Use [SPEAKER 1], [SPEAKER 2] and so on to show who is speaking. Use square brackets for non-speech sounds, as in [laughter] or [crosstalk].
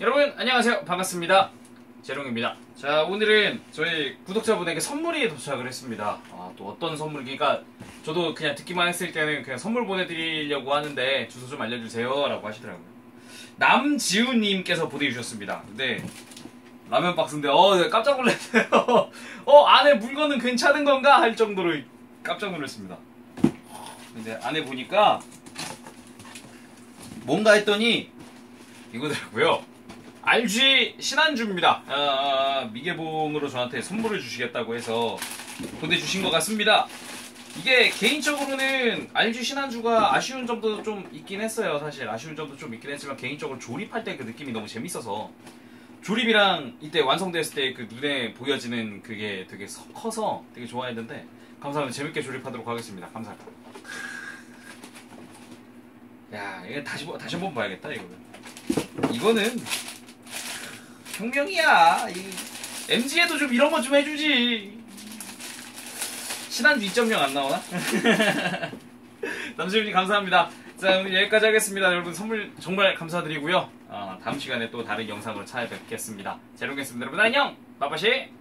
[SPEAKER 1] 여러분 안녕하세요. 반갑습니다. 재롱입니다. 자 오늘은 저희 구독자분에게 선물이 도착을 했습니다. 아, 또 어떤 선물이니까 저도 그냥 듣기만 했을 때는 그냥 선물 보내드리려고 하는데 주소 좀 알려주세요 라고 하시더라고요. 남지훈님께서 보내주셨습니다. 근데 라면 박스인데 어 네, 깜짝 놀랐어요. [laughs] 어 안에 물건은 괜찮은 건가 할 정도로 깜짝 놀랐습니다. 근데 안에 보니까 뭔가 했더니 이거더라고요. RG 신한주입니다. 아, 미개봉으로 저한테 선물을 주시겠다고 해서 보내주신 것 같습니다. 이게 개인적으로는 RG 신한주가 아쉬운 점도 좀 있긴 했어요. 사실 아쉬운 점도 좀 있긴 했지만 개인적으로 조립할 때 그 느낌이 너무 재밌어서 조립이랑 이때 완성됐을 때 그 눈에 보여지는 그게 되게 서- 커서 되게 좋아했는데 감사합니다. 재밌게 조립하도록 하겠습니다. 감사합니다. 야, 이거 다시 보- 다시 한번 봐야겠다 이거는. 이거는 혁명이야. 이 MG에도 좀 이런 거 좀 해주지. 신한주 2.0 안 나오나? [laughs] 남주님 감사합니다. 자 오늘 여기까지 하겠습니다. 여러분 선물 정말 감사드리고요. 어, 다음 시간에 또 다른 영상으로 찾아뵙겠습니다. 제롱겠습니다. 여러분 안녕. 마바시.